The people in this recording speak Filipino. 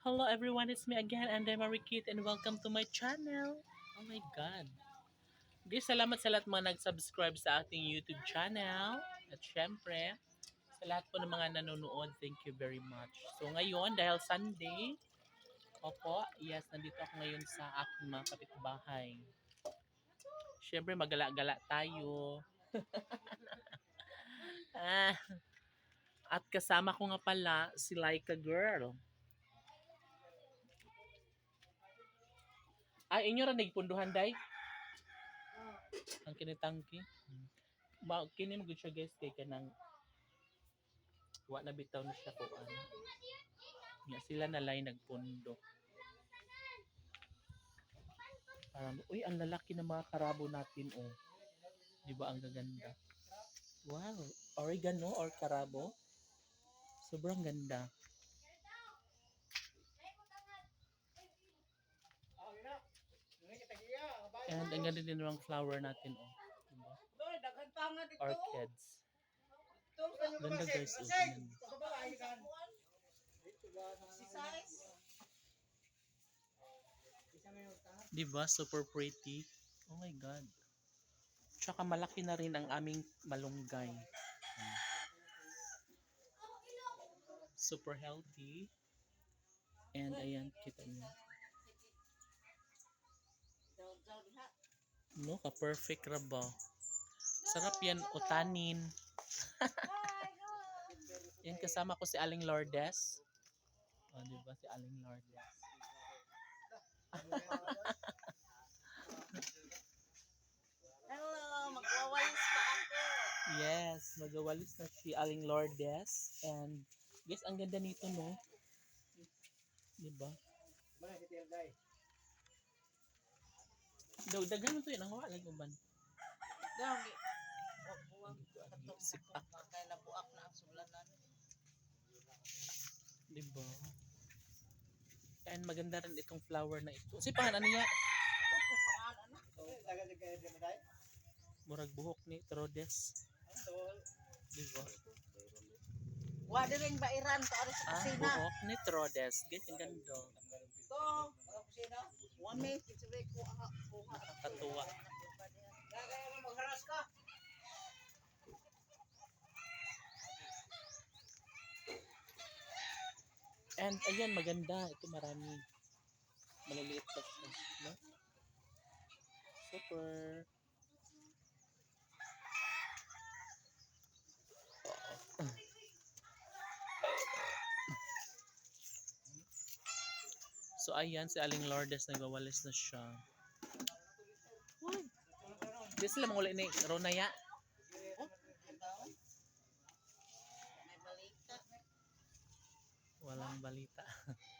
Hello everyone, it's me again, and I'm Marikit, and welcome to my channel. Oh my God. Guys, salamat sa lahat mga nag-subscribe sa ating YouTube channel. At syempre, sa lahat po ng mga nanonood, thank you very much. So ngayon, dahil Sunday, opo, yes, nandito ako ngayon sa aking mga kapitbahay. Syempre, magala-gala tayo. ah, at kasama ko nga pala si Laika Girl. Ay, inyo ra nagpunduhan day? Ang kinitangki. Ma kini mo siya guys kay kanang wa na bitaw na siya ko ano. Nga sila na lay nagpundo. Parang, uy, ang lalaki ng mga karabo natin, oh. Di ba ang gaganda? Wow, oregano or karabo? Sobrang ganda. And ang ganda din ng flower natin, oh. Diba? Orchids. Ganda guys, oh. Diba? Super pretty. Oh my God. Tsaka malaki na rin ang aming malunggay. Super healthy. And ayan, kita niyo. No, ka-perfect ra ba? Sarap yan, utanin. yan, kasama ko si Aling Lourdes. O, di ba? Si Aling Lourdes. Hello, magwawalis pa ako. Yes, magawalis na si Aling Lourdes. And, guys, ang ganda nito, no? Di ba? Daw, dagan mo to yun. Ang wala ko ban. Dami. Buwag katong Sipak. kay nabuak na ang sulanan. Di ba? And maganda rin itong flower na ito. Si pangalan niya, murag buhok ni Trodes. Di ba? Wa ring bairan to ari sa Ah, kusina. buhok ni Trodes. Guys, ang ganda. To. Wa me kitsuray ko aha. Kuha. Nakakatuwa. magharas ka. And ayan, maganda. Ito marami. Maliliit pa. No? Super. So ayan, si Aling Lourdes nagwawalis na siya. Uy. Di sila manguli ni Ronaya. Balita. Walang balita.